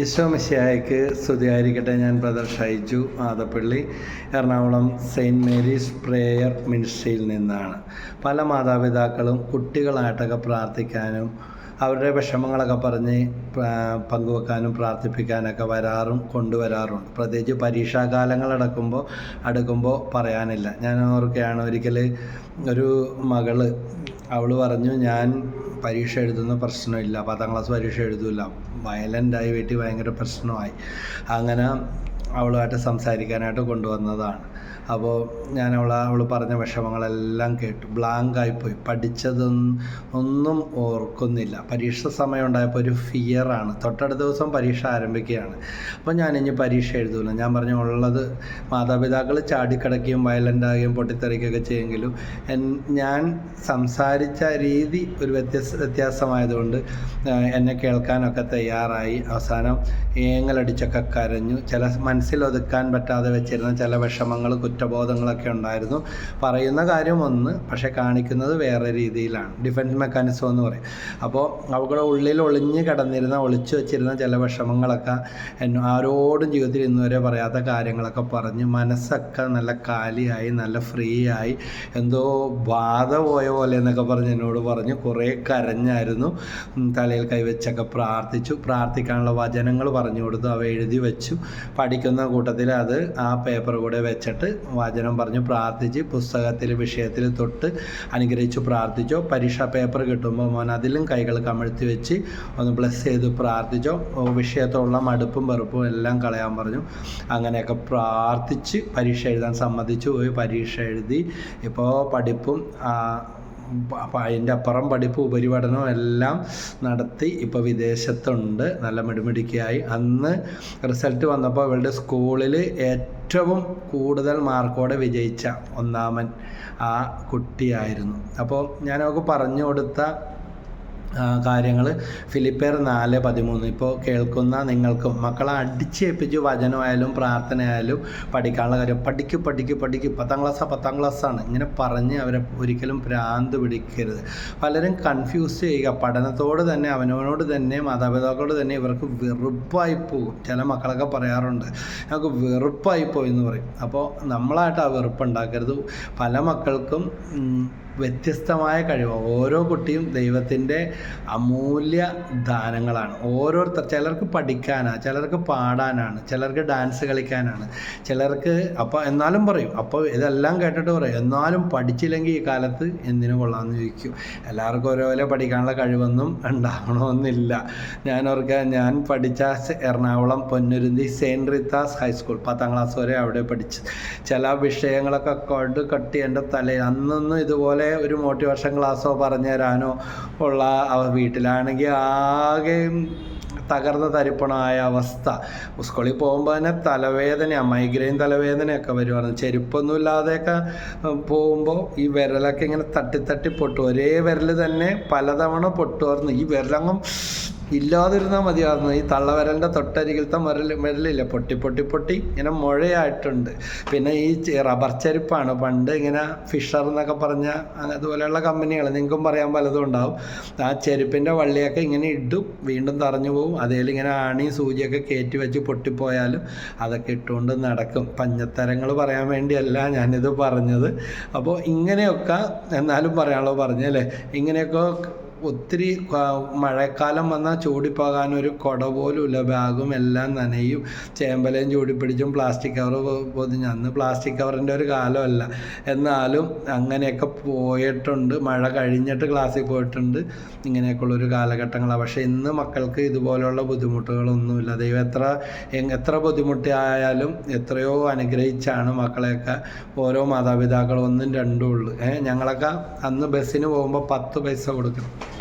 ഈശോ മിശിഹായ്ക്ക് സ്തുതിയായിരിക്കട്ടെ. ഞാൻ brother Shaiju Adappally Ernakulam saint Mary's prayer മിനിസ്ട്രിയിൽ നിന്നാണ്. പല മാതാപിതാക്കളും കുട്ടികളായിട്ടൊക്കെ പ്രാർത്ഥിക്കാനും അവരുടെ വിഷമങ്ങളൊക്കെ പറഞ്ഞ് പങ്കുവെക്കാനും പ്രാർത്ഥിപ്പിക്കാനൊക്കെ വരാറും കൊണ്ടുവരാറുണ്ട്. പ്രത്യേകിച്ച് പരീക്ഷാകാലങ്ങൾ അടക്കുമ്പോൾ അടുക്കുമ്പോൾ പറയാനില്ല. ഞാൻ ഓർക്കുകയാണ് ഒരിക്കൽ ഒരു മകൾ അവൾ പറഞ്ഞു ഞാൻ പരീക്ഷ എഴുതുന്ന പ്രശ്നമില്ല. പത്താം ക്ലാസ് പരീക്ഷ എഴുതില്ല വയലന്റായി വീട്ടിൽ ഭയങ്കര പ്രശ്നമായി. അങ്ങനെ അവളുമായിട്ട് സംസാരിക്കാനായിട്ട് കൊണ്ടുവന്നതാണ്. അപ്പോൾ ഞാൻ അവൾ അവൾ പറഞ്ഞ വിഷമങ്ങളെല്ലാം കേട്ടു. ബ്ലാങ്കായിപ്പോയി പഠിച്ചതൊന്നും ഒന്നും ഓർക്കുന്നില്ല. പരീക്ഷ സമയം ഉണ്ടായപ്പോൾ ഒരു ഫിയറാണ് തൊട്ടടുത്ത ദിവസം പരീക്ഷ ആരംഭിക്കുകയാണ്. അപ്പോൾ ഞാൻ ഇനി പരീക്ഷ എഴുതൂല. ഞാൻ പറഞ്ഞു ഉള്ളത് മാതാപിതാക്കൾ ചാടിക്കിടക്കുകയും വയലന്റാകുകയും പൊട്ടിത്തെറിക്കുകയൊക്കെ ചെയ്യുമെങ്കിലും ഞാൻ സംസാരിച്ച രീതി ഒരു വ്യത്യസ്ത വ്യത്യാസമായതുകൊണ്ട് എന്നെ കേൾക്കാനൊക്കെ തയ്യാറായി. അവസാനം ഏങ്ങലടിച്ചൊക്കെ കരഞ്ഞു. ചില മനസ്സിലൊതുക്കാൻ പറ്റാതെ വെച്ചിരുന്ന ചില വിഷമങ്ങൾ കുറ്റബോധങ്ങളൊക്കെ ഉണ്ടായിരുന്നു. പറയുന്ന കാര്യം ഒന്ന് പക്ഷെ കാണിക്കുന്നത് വേറെ രീതിയിലാണ്. ഡിഫൻസ് മെക്കാനിസം എന്ന് പറയും. അപ്പോൾ അവളുടെ ഉള്ളിൽ ഒളിഞ്ഞ് കിടന്നിരുന്ന ഒളിച്ചു വെച്ചിരുന്ന ചില വിഷമങ്ങളൊക്കെ ആരോടും ജീവിതത്തിൽ ഇന്നുവരെ പറയാത്ത കാര്യങ്ങളൊക്കെ പറഞ്ഞ് മനസ്സൊക്കെ നല്ല കാലിയായി നല്ല ഫ്രീ ആയി എന്തോ ബാധ പോയ പോലെ എന്നൊക്കെ പറഞ്ഞ് എന്നോട് പറഞ്ഞു കുറേ കരഞ്ഞായിരുന്നു. തലയിൽ കൈവച്ചൊക്കെ പ്രാർത്ഥിച്ചു. പ്രാർത്ഥിക്കാനുള്ള വചനങ്ങൾ പറഞ്ഞു കൊടുത്തു. അവ എഴുതി വെച്ചു. പഠിക്കുന്ന. കൂട്ടത്തിൽ അത് ആ പേപ്പർ കൂടെ വെച്ചിട്ട് വചനം പറഞ്ഞ് പ്രാർത്ഥിച്ച് പുസ്തകത്തിൽ വിഷയത്തിൽ തൊട്ട് അനുഗ്രഹിച്ച് പ്രാർത്ഥിച്ചോ. പരീക്ഷാ പേപ്പർ കിട്ടുമ്പോൾ മോൻ അതിലും കൈകൾ കമഴ്ത്തി വെച്ച് ഒന്ന് ബ്ലസ് ചെയ്ത് പ്രാർത്ഥിച്ചോ. ഓ, വിഷയത്തോടുള്ള മടുപ്പും വെറുപ്പും എല്ലാം കളയാൻ പറഞ്ഞു. അങ്ങനെയൊക്കെ പ്രാർത്ഥിച്ച് പരീക്ഷ എഴുതാൻ സമ്മതിച്ചു. പോയി പരീക്ഷ എഴുതി. ഇപ്പോൾ പഠിപ്പും അതിന്റെ അപ്പുറം പഠിപ്പ് ഉപരിപഠനവും എല്ലാം നടത്തി ഇപ്പോൾ വിദേശത്തുണ്ട്. നല്ല മിടുമിടുക്കിയായി. അന്ന് റിസൾട്ട് വന്നപ്പോൾ ഇവളുടെ സ്കൂളിൽ ഏറ്റവും കൂടുതൽ മാർക്കോടെ വിജയിച്ച ഒന്നാമൻ ആ കുട്ടിയായിരുന്നു. അപ്പോൾ ഞാൻ അവൾക്ക് പറഞ്ഞു കൊടുത്ത കാര്യങ്ങൾ ഫിലിപ്പേർ നാല് പതിമൂന്ന്. ഇപ്പോൾ കേൾക്കുന്ന നിങ്ങൾക്കും മക്കളെ അടിച്ചേൽപ്പിച്ച് വചനമായാലും പ്രാർത്ഥനയായാലും പഠിക്കാനുള്ള കാര്യം. പഠിക്കും പഠിക്കും പഠിക്കും. പത്താം ക്ലാസ്സാണ് പത്താം ക്ലാസ്സാണ്. ഇങ്ങനെ പറഞ്ഞ് അവരെ ഒരിക്കലും ഭ്രാന്ത് പിടിക്കരുത്. പലരും കൺഫ്യൂസ് ചെയ്യുക. പഠനത്തോട് തന്നെ അവനോട് തന്നെ മാതാപിതാക്കളോട് തന്നെ ഇവർക്ക് വെറുപ്പായി പോകും. ചില മക്കളൊക്കെ പറയാറുണ്ട് ഞങ്ങൾക്ക് വെറുപ്പായി പോയി എന്ന് പറയും. അപ്പോൾ നമ്മളായിട്ട് ആ വെറുപ്പ് ഉണ്ടാക്കരുത്. പല മക്കൾക്കും വ്യത്യസ്തമായ കഴിവ് ഓരോ കുട്ടിയും ദൈവത്തിന്റെ അമൂല്യ ദാനങ്ങളാണ്. ഓരോരുത്തർ ചിലർക്ക് പഠിക്കാനാണ് ചിലർക്ക് പാടാനാണ് ചിലർക്ക് ഡാൻസ് കളിക്കാനാണ് ചിലർക്ക് അപ്പോൾ എന്നാലും പറയും അപ്പോൾ ഇതെല്ലാം കേട്ടിട്ട് പറയും എന്നാലും പഠിച്ചില്ലെങ്കിൽ ഈ കാലത്ത് എന്തിനു കൊള്ളാമെന്ന് ചോദിക്കും. എല്ലാവർക്കും ഓരോപോലെ പഠിക്കാനുള്ള കഴിവൊന്നും ഉണ്ടാവണമെന്നില്ല. ഞാൻ ഓർക്കുക ഞാൻ പഠിച്ച Ernakulam Ponnurunni saint Rita's high school പത്താം ക്ലാസ് വരെ അവിടെ പഠിച്ചു. ചില വിഷയങ്ങളൊക്കെ കൊണ്ട് കട്ടി എന്റെ തലയിൽ അന്നൊന്നും ഇതുപോലെ ഒരു മോട്ടിവേഷൻ ക്ലാസ്സോ പറഞ്ഞു തരാനോ ഉള്ള വീട്ടിലാണെങ്കിൽ ആകെ തകർന്ന തരിപ്പണമായ അവസ്ഥ. സ്കൂളിൽ പോകുമ്പോൾ തന്നെ തലവേദന മൈഗ്രെയിൻ തലവേദനയൊക്കെ വരുവാണ്. ചെരുപ്പൊന്നും ഇല്ലാതെയൊക്കെ പോകുമ്പോൾ ഈ വിരലൊക്കെ ഇങ്ങനെ തട്ടി തട്ടി പൊട്ടും. ഒരേ വിരൽ തന്നെ പലതവണ പൊട്ടുമായിരുന്നു ഈ വിരലങ്ങും ഇല്ലാതിരുന്നാൽ മതിയായിരുന്നു. ഈ തള്ളവരലിന്റെ തൊട്ടരികിലത്തെ വിരൽ വിരലില്ല പൊട്ടി പൊട്ടി പൊട്ടി ഇങ്ങനെ മുഴയായിട്ടുണ്ട്. പിന്നെ ഈ റബ്ബർ ചെരുപ്പാണ്. പണ്ട് ഇങ്ങനെ ഫിഷർ എന്നൊക്കെ പറഞ്ഞ അതുപോലെയുള്ള കമ്പനികൾ നിങ്ങൾക്കും പറയാൻ പലതും ഉണ്ടാവും. ആ ചെരുപ്പിന്റെ വള്ളിയൊക്കെ ഇങ്ങനെ ഇടും വീണ്ടും തറഞ്ഞു പോകും അതേൽ ഇങ്ങനെ ആണി സൂചിയൊക്കെ കയറ്റി വെച്ച് പൊട്ടിപ്പോയാലും അതൊക്കെ ഇട്ടുകൊണ്ട് നടക്കും. പഞ്ഞത്തരങ്ങൾ പറയാൻ വേണ്ടിയല്ല ഞാനിത് പറഞ്ഞത്. അപ്പോൾ ഇങ്ങനെയൊക്കെ എന്നാലും പറയാനുള്ളത് പറഞ്ഞല്ലേ ഇങ്ങനെയൊക്കെ ഒത്തിരി മഴക്കാലം വന്നാൽ ചൂടിപ്പോകാൻ ഒരു കൊട പോലും ഇല്ല ബാഗും എല്ലാം നനയും. ചേമ്പലയും ചൂടിപ്പിടിച്ചും പ്ലാസ്റ്റിക് കവർ പൊതിഞ്ഞ്. അന്ന് പ്ലാസ്റ്റിക് കവറിന്റെ ഒരു കാലമല്ല. എന്നാലും അങ്ങനെയൊക്കെ പോയിട്ടുണ്ട്. മഴ കഴിഞ്ഞിട്ട് ക്ലാസ്സിൽ പോയിട്ടുണ്ട്. ഇങ്ങനെയൊക്കെയുള്ളൊരു കാലഘട്ടങ്ങളാണ് പക്ഷേ ഇന്ന് മക്കൾക്ക് ഇതുപോലെയുള്ള ബുദ്ധിമുട്ടുകളൊന്നുമില്ല. ദൈവം എത്ര എത്ര ബുദ്ധിമുട്ടായാലും എത്രയോ അനുഗ്രഹിച്ചാണ് മക്കളെയൊക്കെ ഓരോ മാതാപിതാക്കളും ഒന്നും രണ്ടും ഉള്ളു. ഏഹ് ഞങ്ങളൊക്കെ അന്ന് ബസ്സിന് പോകുമ്പോൾ പത്ത് പൈസ കൊടുക്കണം.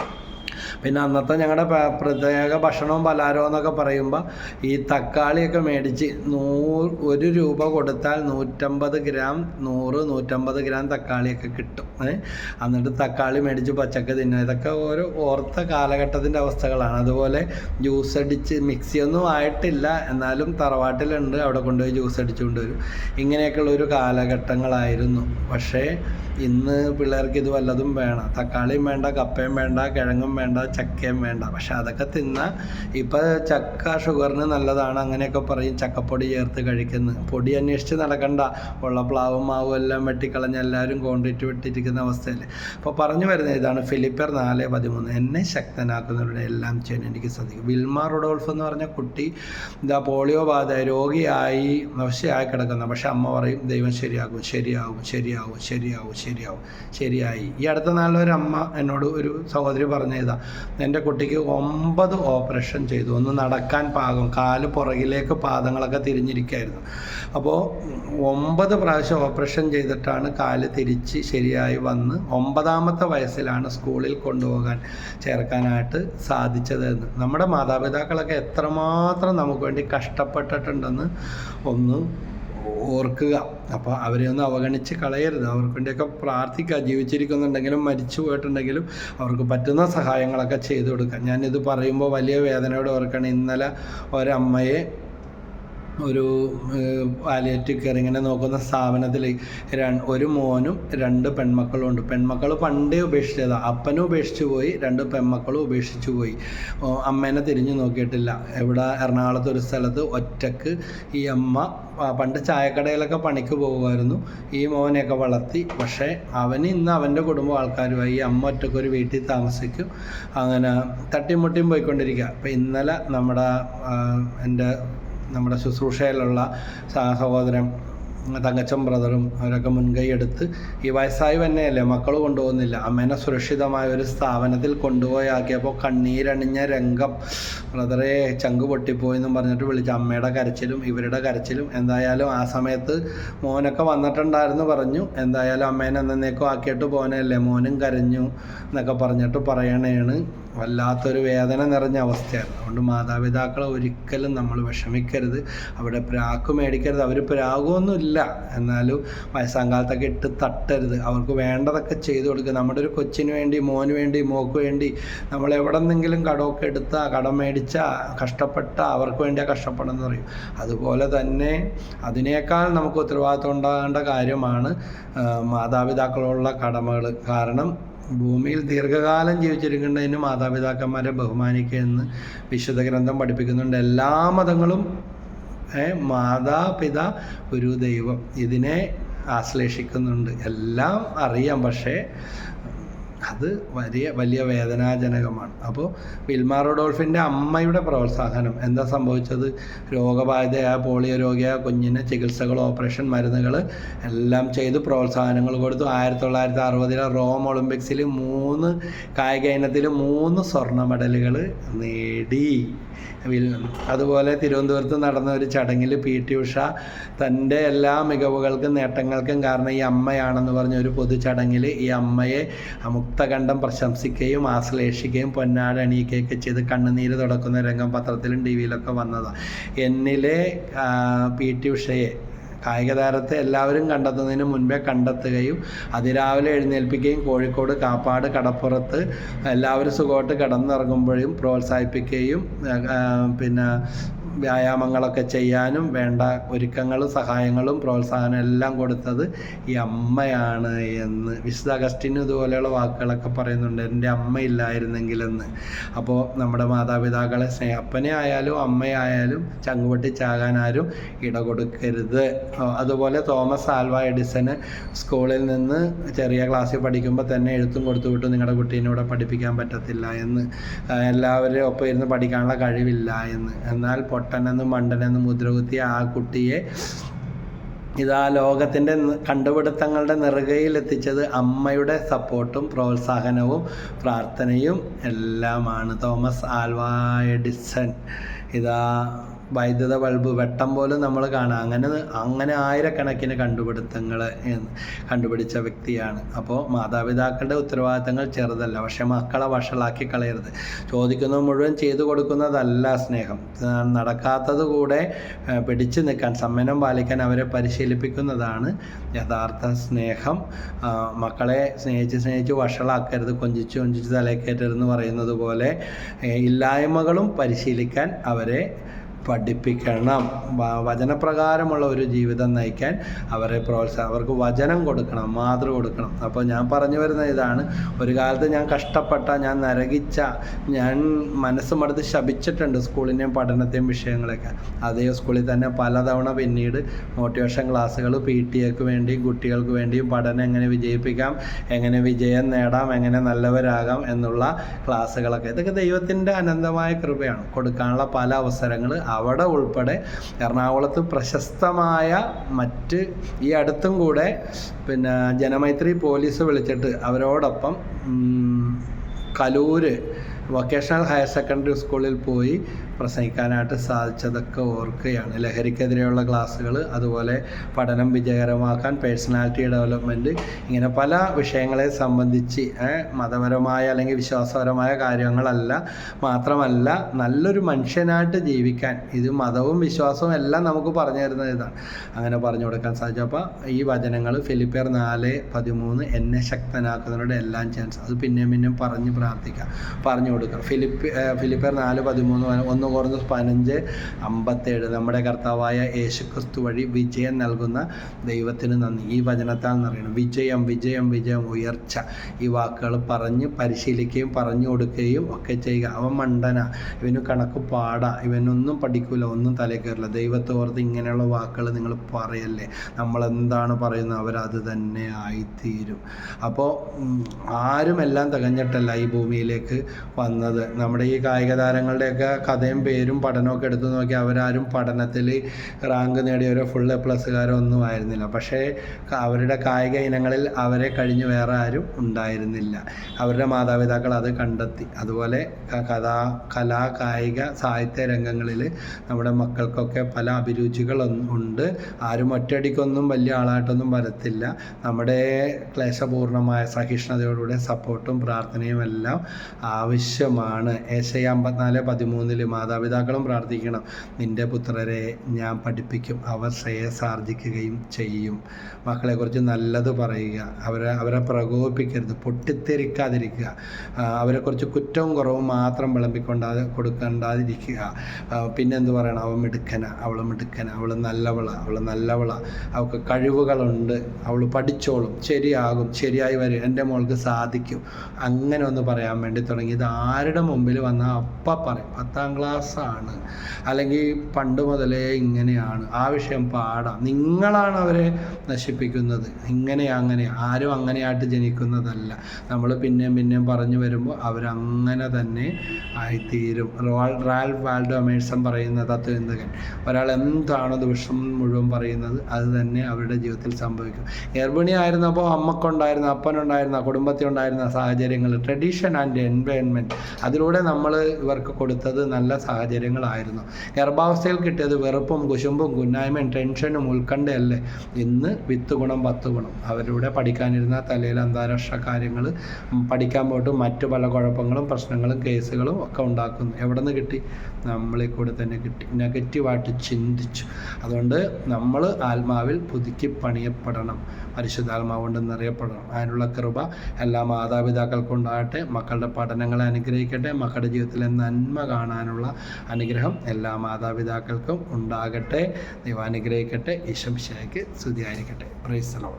പിന്നെ അന്നത്തെ ഞങ്ങളുടെ പ്രത്യേക ഭക്ഷണവും പലഹാരവും എന്നൊക്കെ പറയുമ്പോൾ ഈ തക്കാളിയൊക്കെ മേടിച്ച് നൂറ് ഒരു രൂപ കൊടുത്താൽ നൂറ്റമ്പത് ഗ്രാം നൂറ് നൂറ്റമ്പത് ഗ്രാം തക്കാളിയൊക്കെ കിട്ടും. എന്നിട്ട് തക്കാളി മേടിച്ച് പച്ചക്ക തിന്നുക ഇതൊക്കെ ഒരു ഓർത്ത കാലഘട്ടത്തിന്റെ അവസ്ഥകളാണ്. അതുപോലെ ജ്യൂസ് അടിച്ച് മിക്സിയൊന്നും ആയിട്ടില്ല. എന്നാലും തറവാട്ടിലുണ്ട്. അവിടെ കൊണ്ടുപോയി ജ്യൂസ് അടിച്ചു കൊണ്ടുവരും. ഇങ്ങനെയൊക്കെയുള്ള ഒരു കാലഘട്ടങ്ങളായിരുന്നു. പക്ഷേ ഇന്ന് പിള്ളേർക്ക് ഇത് വല്ലതും വേണം. തക്കാളിയും വേണ്ട കപ്പയും വേണ്ട കിഴങ്ങും വേണ്ട ചക്കയും വേണ്ട. പക്ഷെ അതൊക്കെ തിന്ന ഇപ്പം ചക്ക ഷുഗറിന് നല്ലതാണ്. അങ്ങനെയൊക്കെ പറയും ചക്കപ്പൊടി ചേർത്ത് കഴിക്കുന്നത് പൊടി അന്വേഷിച്ച് നടക്കണ്ട. ഉള്ള പ്ലാവും മാവും എല്ലാം വെട്ടിക്കളഞ്ഞ് എല്ലാവരും കോൺക്രീറ്റ് വെട്ടിയിരിക്കുന്ന അവസ്ഥയിൽ അപ്പോൾ പറഞ്ഞു വരുന്നത് ഇതാണ് ഫിലിപ്പർ നാല് പതിമൂന്ന്. എന്നെ ശക്തനാക്കുന്നവരുടെ എല്ലാം ചെയ്യാൻ എനിക്ക് സാധിക്കും വിൽമ റുഡോൾഫ് എന്ന് പറഞ്ഞ കുട്ടി ഇതാ പോളിയോ ബാധ രോഗിയായി അവശയായി കിടക്കുന്ന. പക്ഷെ അമ്മ പറയും ദൈവം ശരിയാകും ശരിയാകും ശരിയാകും ശരിയാകും ശരിയാകും ശരിയായി. ഈ അടുത്ത നാളിൽ ഒരു അമ്മ എന്നോട് ഒരു സഹോദരി പറഞ്ഞതാ എന്റെ കുട്ടിക്ക് ഒമ്പത് ഓപ്പറേഷൻ ചെയ്തു. ഒന്ന് നടക്കാൻ പാകം. കാൽ പുറകിലേക്ക് പാദങ്ങളൊക്കെ തിരിഞ്ഞിരിക്കായിരുന്നു. അപ്പോൾ ഒമ്പത് പ്രാവശ്യം ഓപ്പറേഷൻ ചെയ്തിട്ടാണ് കാൽ തിരിച്ച് ശരിയായി വന്ന് ഒമ്പതാമത്തെ വയസ്സിലാണ് സ്കൂളിൽ കൊണ്ടുപോകാൻ ചേർക്കാനായിട്ട് സാധിച്ചത് എന്ന് നമ്മുടെ മാതാപിതാക്കളൊക്കെ എത്രമാത്രം നമുക്ക് വേണ്ടി കഷ്ടപ്പെട്ടിട്ടുണ്ടെന്ന് ഒന്ന് ഓർക്കുക. അപ്പോൾ അവരെ ഒന്ന് അവഗണിച്ച് കളയരുത്. അവർക്ക് വേണ്ടിയൊക്കെ പ്രാർത്ഥിക്കുക. ജീവിച്ചിരിക്കുന്നുണ്ടെങ്കിലും മരിച്ചു പോയിട്ടുണ്ടെങ്കിലും അവർക്ക് പറ്റുന്ന സഹായങ്ങളൊക്കെ ചെയ്തു കൊടുക്കുക. ഞാനിത് പറയുമ്പോൾ വലിയ വേദനയോടെ ഓർക്കണം ഇന്നലെ ഒരമ്മയെ ഒരു പാലിയേറ്റീവ് ഇങ്ങനെ നോക്കുന്ന സ്ഥാപനത്തിൽ ഒരു മോനും രണ്ട് പെൺമക്കളും ഉണ്ട് പെൺമക്കൾ പണ്ടേ ഉപേക്ഷിച്ചതാ. അപ്പനും ഉപേക്ഷിച്ചു പോയി രണ്ട് പെൺമക്കളും ഉപേക്ഷിച്ചു പോയി. അമ്മേനെ തിരിഞ്ഞു നോക്കിയിട്ടില്ല. ഇവിടെ എറണാകുളത്ത് ഒരു സ്ഥലത്ത് ഒറ്റയ്ക്ക് ഈ അമ്മ പണ്ട് ചായക്കടയിലൊക്കെ പണിക്ക് പോകുമായിരുന്നു. ഈ മോനെയൊക്കെ വളർത്തി. പക്ഷേ അവൻ ഇന്ന് അവന്റെ കുടുംബ ആൾക്കാരുമായി ഈ അമ്മ ഒറ്റയ്ക്ക് ഒരു വീട്ടിൽ താമസിക്കും. അങ്ങനെ തട്ടിമുട്ടിയും പോയിക്കൊണ്ടിരിക്കുക അപ്പം ഇന്നലെ നമ്മുടെ എന്റെ നമ്മുടെ ശുശ്രൂഷയിലുള്ള സഹോദരൻ തങ്കച്ചൻ ബ്രദറും അവരൊക്കെ മുൻകൈ എടുത്ത് ഈ വയസ്സായി തന്നെയല്ലേ മക്കൾ കൊണ്ടുപോകുന്നില്ല. അമ്മേനെ സുരക്ഷിതമായ ഒരു സ്ഥാപനത്തിൽ കൊണ്ടുപോയി ആക്കിയപ്പോൾ കണ്ണീരണിഞ്ഞ രംഗം. ബ്രദറെ ചങ്ക് പൊട്ടിപ്പോയി എന്നും പറഞ്ഞിട്ട് വിളിച്ചു അമ്മയുടെ കരച്ചിലും ഇവരുടെ കരച്ചിലും. എന്തായാലും ആ സമയത്ത് മോനൊക്കെ വന്നിട്ടുണ്ടായിരുന്നു പറഞ്ഞു. എന്തായാലും അമ്മേനെ എന്നേക്കും ആക്കിയിട്ട് പോകാനല്ലേ മോനും കരഞ്ഞു എന്നൊക്കെ പറഞ്ഞിട്ട് പറയണേണ്. വല്ലാത്തൊരു വേദന നിറഞ്ഞ അവസ്ഥയായിരുന്നു. അതുകൊണ്ട് മാതാപിതാക്കളെ ഒരിക്കലും നമ്മൾ വിഷമിക്കരുത്. അവിടെ പ്രാക്ക് മേടിക്കരുത്. അവർ പ്രാകുമൊന്നുമില്ല എന്നാലും വയസ്സാം കാലത്തൊക്കെ ഇട്ട് തട്ടരുത്. അവർക്ക് വേണ്ടതൊക്കെ ചെയ്തു കൊടുക്കുക. നമ്മുടെ ഒരു കൊച്ചിന് വേണ്ടി മോന് വേണ്ടി മോക്ക് വേണ്ടി നമ്മൾ എവിടെ നിന്നെങ്കിലും കടമൊക്കെ എടുത്താൽ കടം മേടിച്ചാൽ കഷ്ടപ്പെട്ട അവർക്ക് വേണ്ടിയാ എന്ന് പറയും. അതുപോലെ തന്നെ അതിനേക്കാൾ നമുക്ക് ഉത്തരവാദിത്വം ഉണ്ടാകേണ്ട കാര്യമാണ് മാതാപിതാക്കളോടുള്ള കടമകൾ കാരണം ഭൂമിയിൽ ദീർഘകാലം ജീവിച്ചിരിക്കുന്നതിന് മാതാപിതാക്കന്മാരെ ബഹുമാനിക്കുക എന്ന് വിശുദ്ധ ഗ്രന്ഥം പഠിപ്പിക്കുന്നുണ്ട്. എല്ലാ മതങ്ങളും മാതാപിത ഗുരു ദൈവം ഇതിനെ ആശ്ലേഷിക്കുന്നുണ്ട്. എല്ലാം അറിയാം. പക്ഷേ അത് വലിയ വലിയ വേദനാജനകമാണ്. അപ്പോൾ വിൽമാ റൊഡോൾഫിന്റെ അമ്മയുടെ പ്രോത്സാഹനം എന്താ സംഭവിച്ചത്? രോഗബാധിതയായ പോളിയോ രോഗിയായ കുഞ്ഞിന് ചികിത്സകൾ ഓപ്പറേഷൻ മരുന്നുകൾ എല്ലാം ചെയ്ത് പ്രോത്സാഹനങ്ങൾ കൊടുത്തു. ആയിരത്തി തൊള്ളായിരത്തി അറുപതിലെ റോം ഒളിമ്പിക്സിൽ മൂന്ന് കായിക ഇനത്തിൽ മൂന്ന് സ്വർണ മെഡലുകൾ നേടി. അതുപോലെ തിരുവനന്തപുരത്ത് നടന്ന ഒരു ചടങ്ങിൽ പി ടി ഉഷ തന്റെ എല്ലാ മികവുകൾക്കും നേട്ടങ്ങൾക്കും കാരണം ഈ അമ്മയാണെന്ന് പറഞ്ഞ ഒരു പൊതു ചടങ്ങിൽ ഈ അമ്മയെ മുക്തകണ്ഠം പ്രശംസിക്കുകയും ആശ്ലേഷിക്കുകയും പൊന്നാട അണിയിക്കുകയൊക്കെ ചെയ്ത് കണ്ണുനീര് തുടക്കുന്ന രംഗം പത്രത്തിലും ടി വിയിലൊക്കെ വന്നതാണ് എന്നിലെ പി ടി ഉഷയെ കായിക താരത്തെ എല്ലാവരും കണ്ടെത്തുന്നതിന് മുൻപേ കണ്ടെത്തുകയും അതിരാവിലെ എഴുന്നേൽപ്പിക്കുകയും കോഴിക്കോട് കാപ്പാട് കടപ്പുറത്ത് എല്ലാവരും സുഖമായിട്ട് കിടന്നിറങ്ങുമ്പോഴും പ്രോത്സാഹിപ്പിക്കുകയും പിന്നെ വ്യായാമങ്ങളൊക്കെ ചെയ്യാനും വേണ്ട ഒരുക്കങ്ങളും സഹായങ്ങളും പ്രോത്സാഹനം എല്ലാം കൊടുത്തത് ഈ അമ്മയാണ് എന്ന് വിശുദ്ധ അഗസ്റ്റിന് ഇതുപോലെയുള്ള വാക്കുകളൊക്കെ പറയുന്നുണ്ട്. എന്റെ അമ്മ അമ്മയില്ലായിരുന്നെങ്കിലെന്ന് അപ്പോൾ നമ്മുടെ മാതാപിതാക്കളെ സ്നേഹപ്പനെ ആയാലും അമ്മയായാലും ചങ്കുപൊട്ടി ചാകാൻ ആരും ഇട കൊടുക്കരുത്. അതുപോലെ തോമസ് ആൽവ എഡിസന് സ്കൂളിൽ നിന്ന് ചെറിയ ക്ലാസ്സിൽ പഠിക്കുമ്പോൾ തന്നെ എഴുത്തും കൊടുത്തു വിട്ടു നിങ്ങളുടെ കുട്ടീനെ ഇവിടെ പഠിപ്പിക്കാൻ പറ്റത്തില്ല എന്ന്. എല്ലാവരും ഒപ്പം ഇരുന്ന് പഠിക്കാനുള്ള കഴിവില്ല എന്ന്. എന്നാൽ പൊട്ടനെന്നും മണ്ടനെന്നും മുദ്രകുത്തിയ ആ കുട്ടിയെ ഇതാ ലോകത്തിന്റെ കണ്ടുപിടുത്തങ്ങളുടെ നെറുകയിൽ എത്തിച്ചത് അമ്മയുടെ സപ്പോർട്ടും പ്രോത്സാഹനവും പ്രാർത്ഥനയും എല്ലാമാണ്. Thomas Alva Edison. ഇതാ വൈദ്യുത ബൾബ് വെട്ടം പോലും നമ്മൾ കാണാം. അങ്ങനെ അങ്ങനെ ആയിരക്കണക്കിന് കണ്ടുപിടുത്തങ്ങൾ കണ്ടുപിടിച്ച വ്യക്തിയാണ്. അപ്പോൾ മാതാപിതാക്കളുടെ ഉത്തരവാദിത്തങ്ങൾ ചെറുതല്ല. പക്ഷെ മക്കളെ വഷളാക്കി കളയരുത്. ചോദിക്കുന്നത് മുഴുവൻ ചെയ്തു കൊടുക്കുന്നതല്ല സ്നേഹം. നടക്കാത്തത് കൂടെ പിടിച്ചു നിൽക്കാൻ സമ്മനം പാലിക്കാൻ അവരെ പരിശീലിപ്പിക്കുന്നതാണ് യഥാർത്ഥ സ്നേഹം. മക്കളെ സ്നേഹിച്ച് സ്നേഹിച്ച് വഷളാക്കരുത്. കൊഞ്ചിച്ച് കൊഞ്ചിച്ച് തലക്കേറ്റരുതെന്ന് പറയുന്നത് പോലെ ഇല്ലായ്മകളും പരിശീലിക്കാൻ അവരെ പഠിപ്പിക്കണം. വചനപ്രകാരമുള്ള ഒരു ജീവിതം നയിക്കാൻ അവരെ പ്രോത്സാഹം അവർക്ക് വചനം കൊടുക്കണം മാതൃ കൊടുക്കണം. അപ്പോൾ ഞാൻ പറഞ്ഞു വരുന്ന ഇതാണ്. ഒരു കാലത്ത് ഞാൻ കഷ്ടപ്പെട്ട ഞാൻ നരകിച്ച ഞാൻ മനസ്സ് മടുത്ത് ശപിച്ചിട്ടുണ്ട് സ്കൂളിന്റെയും പഠനത്തെയും വിഷയങ്ങളൊക്കെ. അതേ സ്കൂളിൽ തന്നെ പലതവണ പിന്നീട് മോട്ടിവേഷൻ ക്ലാസ്സുകൾ പി ടി എക്ക് വേണ്ടിയും കുട്ടികൾക്ക് വേണ്ടിയും പഠനം എങ്ങനെ വിജയിപ്പിക്കാം എങ്ങനെ വിജയം നേടാം എങ്ങനെ നല്ലവരാകാം എന്നുള്ള ക്ലാസ്സുകളൊക്കെ. ഇതൊക്കെ ദൈവത്തിന്റെ അനന്തമായ കൃപയാണ്. കൊടുക്കാനുള്ള പല അവസരങ്ങൾ അവിടെ ഉൾപ്പെടെ എറണാകുളത്ത് പ്രശസ്തമായ മറ്റ് ഈ അടുത്തും കൂടെ പിന്നെ ജനമൈത്രി പോലീസ് വിളിച്ചിട്ട് അവരോടൊപ്പം കലൂര് വൊക്കേഷണൽ ഹയർ സെക്കൻഡറി സ്കൂളിൽ പോയി പ്രസംഗിക്കാനായിട്ട് സാധിച്ചതൊക്കെ ഓർക്കുകയാണ്. ലഹരിക്കെതിരെയുള്ള ക്ലാസ്സുകൾ അതുപോലെ പഠനം വിജയകരമാക്കാൻ പേഴ്സണാലിറ്റി ഡെവലപ്മെന്റ് ഇങ്ങനെ പല വിഷയങ്ങളെ സംബന്ധിച്ച് മതപരമായ അല്ലെങ്കിൽ വിശ്വാസപരമായ കാര്യങ്ങളല്ല മാത്രമല്ല നല്ലൊരു മനുഷ്യനായിട്ട് ജീവിക്കാൻ ഇത് മതവും വിശ്വാസവും എല്ലാം നമുക്ക് പറഞ്ഞു തരുന്ന ഇതാണ്. അങ്ങനെ പറഞ്ഞു കൊടുക്കാൻ സാധിച്ചു. ഈ വചനങ്ങൾ ഫിലിപ്പിയർ നാല് പതിമൂന്ന് എന്നെ ശക്തനാക്കുന്നതിനോട് എല്ലാം ചാൻസ് അത് പിന്നെയും പിന്നെയും പറഞ്ഞ് പ്രാർത്ഥിക്കാം. പറഞ്ഞു കൊടുക്കുക ഫിലിപ്പ് ഫിലിപ്പിയർ നാല് പതിമൂന്ന് പതിന- ഒന്ന് കുറഞ്ഞ് പതിനഞ്ച് അമ്പത്തേഴ് നമ്മുടെ കർത്താവായ യേശുക്രിസ്തു വഴി വിജയം നൽകുന്ന ദൈവത്തിന് നന്ദി. ഈ വചനത്താൽ നിറയണം. വിജയം വിജയം വിജയം ഉയർച്ച. ഈ വാക്കുകൾ പറഞ്ഞ് പരിശീലിക്കുകയും പറഞ്ഞു കൊടുക്കുകയും ഒക്കെ ചെയ്യുക. അവൻ മണ്ടന. ഇവന് കണക്ക് പാടാ. ഇവനൊന്നും പഠിക്കൂല. ഒന്നും തലയിൽ കയറില്ല. ദൈവത്തോർത്ത് ഇങ്ങനെയുള്ള വാക്കുകൾ നിങ്ങൾ പറയല്ലേ? നമ്മൾ എന്താണ് പറയുന്നത്? അവരത് തന്നെ ആയിത്തീരും. അപ്പോൾ ആരും എല്ലാം തികഞ്ഞിട്ടല്ല ഈ ഭൂമിയിലേക്ക് വന്നത്. നമ്മുടെ ഈ കായിക താരങ്ങളുടെയൊക്കെ കഥയും പേരും പഠനമൊക്കെ എടുത്തു നോക്കി അവരാരും പഠനത്തിൽ റാങ്ക് നേടിയവരോ ഫുൾ എ പ്ലസ്സുകാരോ ഒന്നും ആയിരുന്നില്ല. പക്ഷേ അവരുടെ കായിക ഇനങ്ങളിൽ അവരെ കഴിഞ്ഞ് വേറെ ആരും ഉണ്ടായിരുന്നില്ല. അവരുടെ മാതാപിതാക്കൾ അത് കണ്ടെത്തി. അതുപോലെ കഥാ കലാ കായിക സാഹിത്യ രംഗങ്ങളിൽ നമ്മുടെ മക്കൾക്കൊക്കെ പല അഭിരുചികൾ ഉണ്ട്. ആരും ഒറ്റയടിക്കൊന്നും വലിയ ആളായിട്ടൊന്നും വരത്തില്ല. നമ്മുടെ ക്ലേശപൂർണമായ സഹിഷ്ണുതയോടുകൂടെ സപ്പോർട്ടും പ്രാർത്ഥനയും എല്ലാം ആവശ്യമാണ്. ഏശയ അമ്പത്തിനാല് പതിമൂന്നിൽ മാതാപിതാക്കളും പ്രാർത്ഥിക്കണം. നിന്റെ പുത്രരെ ഞാൻ പഠിപ്പിക്കും. അവർ ശ്രേയസാർജിക്കുകയും ചെയ്യും. മക്കളെക്കുറിച്ച് നല്ലത് പറയുക. അവരെ അവരെ പ്രകോപിപ്പിക്കരുത്. പൊട്ടിത്തെറിക്കാതിരിക്കുക. അവരെ അവരെക്കുറിച്ച് കുറ്റവും കുറവും മാത്രം വിളമ്പിക്കൊണ്ടാ കൊടുക്കണ്ടാതിരിക്കുക. പിന്നെന്ത് പറയണം? അവൻ മിടുക്കന. അവൾ മിടുക്കന. അവൾ നല്ലവള. അവൾ നല്ലവള. അവൾക്ക് കഴിവുകളുണ്ട്. അവൾ പഠിച്ചോളും. ശരിയാകും. ശരിയായി വരും. എന്റെ മോൾക്ക് സാധിക്കും. അങ്ങനെ ഒന്ന് പറയാൻ വേണ്ടി തുടങ്ങി. ഇത് ആരുടെ മുമ്പിൽ വന്നാൽ അപ്പ പറയും. പത്താം ക്ലാസ് ആണ് അല്ലെങ്കിൽ പണ്ട് മുതലേ ഇങ്ങനെയാണ്. ആ വിഷയം പാടാം. നിങ്ങളാണ് അവരെ നശിപ്പിക്കുന്നത്. ഇങ്ങനെ അങ്ങനെ ആരും അങ്ങനെയായിട്ട് ജനിക്കുന്നതല്ല. നമ്മൾ പിന്നെയും പിന്നെയും പറഞ്ഞു വരുമ്പോൾ അവരങ്ങനെ തന്നെ ആയിത്തീരും. റോൾ- റാൽ വാൽഡോ അമേഴ്സൺ പറയുന്ന തത്വചിന്തകൻ ഒരാൾ എന്താണോ ദിവസം മുഴുവൻ പറയുന്നത് അത് തന്നെ അവരുടെ ജീവിതത്തിൽ സംഭവിക്കും. ഗർഭിണി ആയിരുന്നപ്പോൾ അമ്മക്കുണ്ടായിരുന്ന അപ്പനുണ്ടായിരുന്ന കുടുംബത്തിൽ ഉണ്ടായിരുന്ന സാഹചര്യങ്ങൾ ട്രഡീഷൻ ആൻഡ് എൻവയൺമെന്റ് അതിലൂടെ നമ്മൾ ഇവർക്ക് കൊടുത്തത് നല്ല സാഹചര്യങ്ങളായിരുന്നു. ഗർഭാവസ്ഥയിൽ കിട്ടിയത് വെറുപ്പും കുശുമ്പും കുന്നായ്മയും ടെൻഷനും ഉത്കണ്ഠയല്ലേ? ഇന്ന് വിത്ത് ഗുണം പത്ത് ഗുണം അവരുടെ പഠിക്കാനിരുന്ന തലയിൽ അന്താരാഷ്ട്ര കാര്യങ്ങൾ പഠിക്കാൻ പോയിട്ട് മറ്റു പല കുഴപ്പങ്ങളും പ്രശ്നങ്ങളും കേസുകളും ഒക്കെ ഉണ്ടാക്കുന്നു. എവിടെ നിന്ന് കിട്ടി? നമ്മളെ കൂടെ തന്നെ കിട്ടി. നെഗറ്റീവായിട്ട് ചിന്തിച്ചു. അതുകൊണ്ട് നമ്മൾ ആത്മാവിൽ പുതുക്കി പണിയപ്പെടണം. പരിശുദ്ധാത്മാവ് കൊണ്ട് നിറയപ്പെടണം അതിനുള്ള കൃപ എല്ലാ മാതാപിതാക്കൾക്കും ഉണ്ടാകട്ടെ മക്കളുടെ പഠനങ്ങളെ അനുഗ്രഹിക്കട്ടെ മക്കളുടെ ജീവിതത്തിലെ നന്മ കാണാനുള്ള അനുഗ്രഹം എല്ലാ മാതാപിതാക്കൾക്കും ഉണ്ടാകട്ടെ. ദൈവം അനുഗ്രഹിക്കട്ടെ. ഈശംശയ്ക്ക് സ്തുതിയായിരിക്കട്ടെ. Price load